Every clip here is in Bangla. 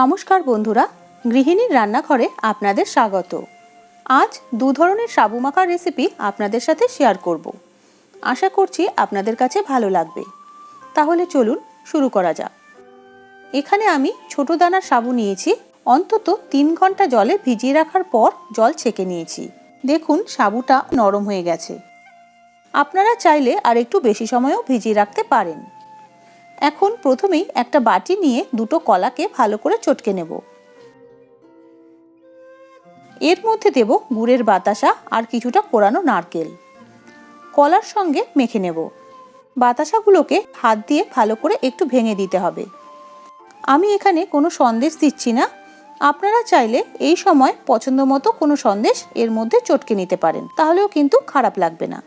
নমস্কার বন্ধুরা, গৃহিণীর রান্নাঘরে আপনাদের স্বাগত। আজ দু ধরনের সাবু মাখার রেসিপি আপনাদের সাথে শেয়ার করব। আশা করছি আপনাদের কাছে ভালো লাগবে। তাহলে চলুন শুরু করা যাক। এখানে আমি ছোট দানার সাবু নিয়েছি, অন্তত তিন ঘণ্টা জলে ভিজিয়ে রাখার পর জল ছেঁকে নিয়েছি। দেখুন, সাবুটা নরম হয়ে গেছে। আপনারা চাইলে আর একটু বেশি সময়ও ভিজিয়ে রাখতে পারেন। এখন প্রথমেই একটা বাটি নিয়ে দুটো কলাকে ভালো করে চটকে নেব। এর মধ্যে দেব গুড়ের বাতাসা আর কিছুটা কোরানো নারকেল। কলার সঙ্গে মেখে নেব। বাতাসাগুলোকে হাত দিয়ে ভালো করে একটু ভেঙে দিতে হবে। আমি এখানে কোনো সন্দেশ দিচ্ছি না। আপনারা চাইলে এই সময় পছন্দ মতো কোনো সন্দেশ এর মধ্যে চটকে নিতে পারেন, তাহলেও কিন্তু খারাপ লাগবে না।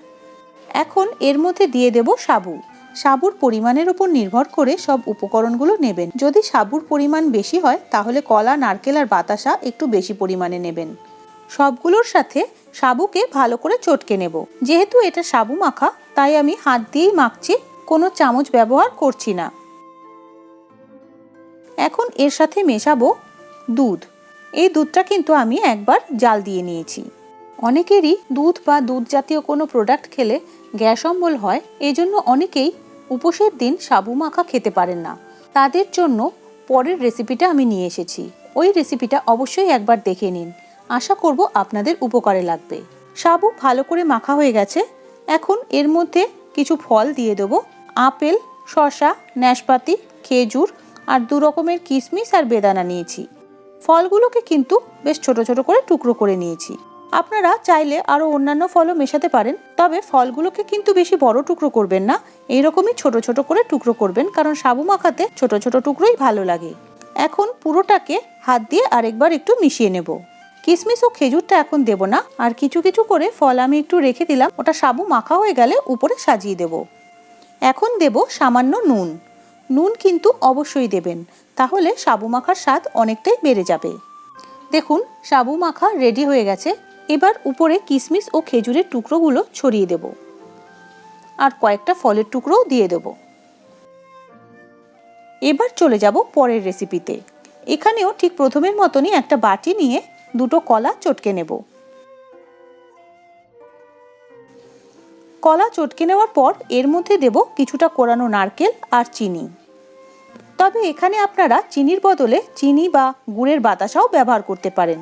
এখন এর মধ্যে দিয়ে দেব সাবু। সাবুর পরিমাণের উপর নির্ভর করে সব উপকরণগুলো নেবেন। যদি সাবুর পরিমাণ বেশি হয়, তাহলে কলা, নারকেল আর বাতাসা একটু বেশি পরিমাণে নেবেন। সবগুলোর সাথে সাবুকে ভালো করে চটকে নেব। যেহেতু এটা সাবু মাখা, তাই আমি হাত দিয়েই মাখছি, কোনো চামচ ব্যবহার করছি না। এখন এর সাথে মেশাবো দুধ। এই দুধটা কিন্তু আমি একবার জাল দিয়ে নিয়েছি। অনেকেরই দুধ বা দুধ জাতীয় কোনো প্রোডাক্ট খেলে গ্যাস অম্বল হয়, এজন্য অনেকেই উপোসের দিন সাবু মাখা খেতে পারেন না। তাদের জন্য পরের রেসিপিটা আমি নিয়ে এসেছি। ওই রেসিপিটা অবশ্যই একবার দেখে নিন। আশা করব আপনাদের উপকারে লাগবে। সাবু ভালো করে মাখা হয়ে গেছে। এখন এর মধ্যে কিছু ফল দিয়ে দেবো। আপেল, শসা নাশপাতি খেজুর আর দু রকমের কিশমিশ আর বেদানা নিয়েছি। ফলগুলোকে কিন্তু বেশ ছোট ছোট করে টুকরো করে নিয়েছি। আপনারা চাইলে আরও অন্যান্য ফলও মেশাতে পারেন, তবে ফলগুলোকে কিন্তু বেশি বড় টুকরো করবেন না। এইরকমই ছোট ছোট করে টুকরো করবেন, কারণ সাবু মাখাতে ছোট ছোট টুকরোই ভালো লাগে। এখন পুরোটাকে হাত দিয়ে আরেকবার একটু মিশিয়ে নেব। কিশমিশ ও খেজুরটা এখন দেব না, আর কিছু কিছু করে ফল আমি একটু রেখে দিলাম, ওটা সাবু মাখা হয়ে গেলে উপরে সাজিয়ে দেব। এখন দেব সামান্য নুন। নুন কিন্তু অবশ্যই দেবেন, তাহলে সাবু মাখার স্বাদ অনেকটাই বেড়ে যাবে। দেখুন, সাবু মাখা রেডি হয়ে গেছে। এবার উপরে কিশমিশ ও খেজুরের টুকরোগুলো ছড়িয়ে দেব। আর কয়েকটা ফলের টুকরোও দিয়ে দেব। এবার চলে যাব পরের রেসিপিতে এখানেও ঠিক প্রথমের মতনই একটা বাটি নিয়ে দুটো কলা চটকে নেব। কলা চটকে নেওয়ার পর এর মধ্যে দেব কিছুটা কোরানো নারকেল আর চিনি। তবে এখানে আপনারা চিনির বদলে চিনি বা গুড়ের বাতাসাও ব্যবহার করতে পারেন।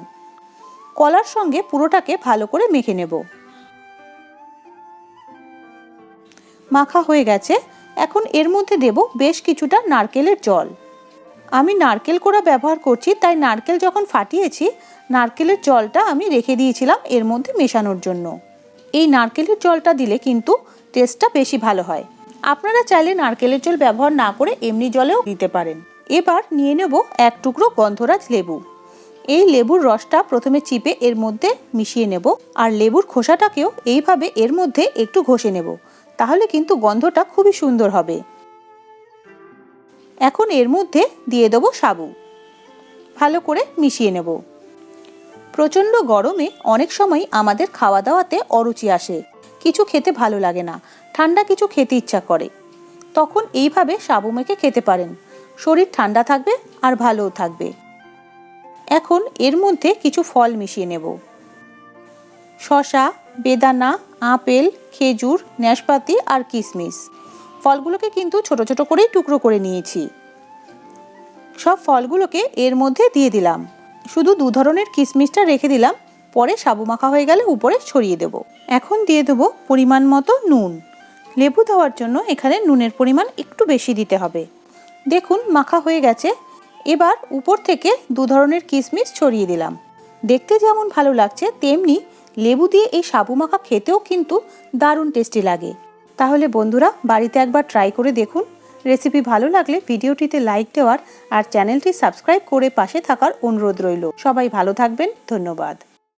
কলার সঙ্গে পুরোটাকে ভালো করে মেখে নেব। মাখা হয়ে গেছে। এখন এর মধ্যে দেব বেশ কিছুটা নারকেলের জল। আমি নারকেল কোড়া ব্যবহার করছি, তাই নারকেল যখন ফাটিয়েছি, নারকেলের জলটা আমি রেখে দিয়েছিলাম এর মধ্যে মেশানোর জন্য। এই নারকেলের জলটা দিলে কিন্তু টেস্টটা বেশি ভালো হয়। আপনারা চাইলে নারকেলের জল ব্যবহার না করে এমনি জলেও দিতে পারেন। এবার নিয়ে নেব এক টুকরো গন্ধরাজ লেবু। এই লেবুর রসটা প্রথমে চিপে এর মধ্যে মিশিয়ে নেব। আর লেবুর খোসাটাকেও এইভাবে এর মধ্যে একটু ঘষে নেব। তাহলে কিন্তু গন্ধটা খুবই সুন্দর হবে। এখন এর মধ্যে দিয়ে দেবো সাবু। ভালো করে মিশিয়ে নেব। প্রচণ্ড গরমে অনেক সময় আমাদের খাওয়া দাওয়াতে অরুচি আসে। কিছু খেতে ভালো লাগে না। ঠান্ডা কিছু খেতে ইচ্ছা করে। তখন এইভাবে সাবু মেখে খেতে পারেন। শরীর ঠান্ডা থাকবে আর ভালোও থাকবে। এখন এর মধ্যে কিছু ফল মিশিয়ে নেব। শশা বেদানা, আপেল, খেজুর নাশপাতি আর কিশমিশ ফলগুলোকে কিন্তু ছোট ছোট করেই টুকরো করে নিয়েছি। সব ফলগুলোকে এর মধ্যে দিয়ে দিলাম। শুধু দু ধরনের কিশমিশটা রেখে দিলাম, পরে সাবু মাখা হয়ে গেলে উপরে ছড়িয়ে দেব। এখন দিয়ে দেবো পরিমাণ মতো নুন। লেবু দেওয়ার জন্য এখানে নুনের পরিমাণ একটু বেশি দিতে হবে। দেখুন, মাখা হয়ে গেছে। এবার উপর থেকে দু ধরনের কিশমিশ ছড়িয়ে দিলাম। দেখতে যেমন ভালো লাগছে, তেমনি লেবু দিয়ে এই সাবু মাখা খেতেও কিন্তু দারুণ টেস্টি লাগে। তাহলে বন্ধুরা, বাড়িতে একবার ট্রাই করে দেখুন। রেসিপি ভালো লাগলে ভিডিওটিতে লাইক দেওয়ার আর চ্যানেলটি সাবস্ক্রাইব করে পাশে থাকার অনুরোধ রইল। সবাই ভালো থাকবেন, ধন্যবাদ।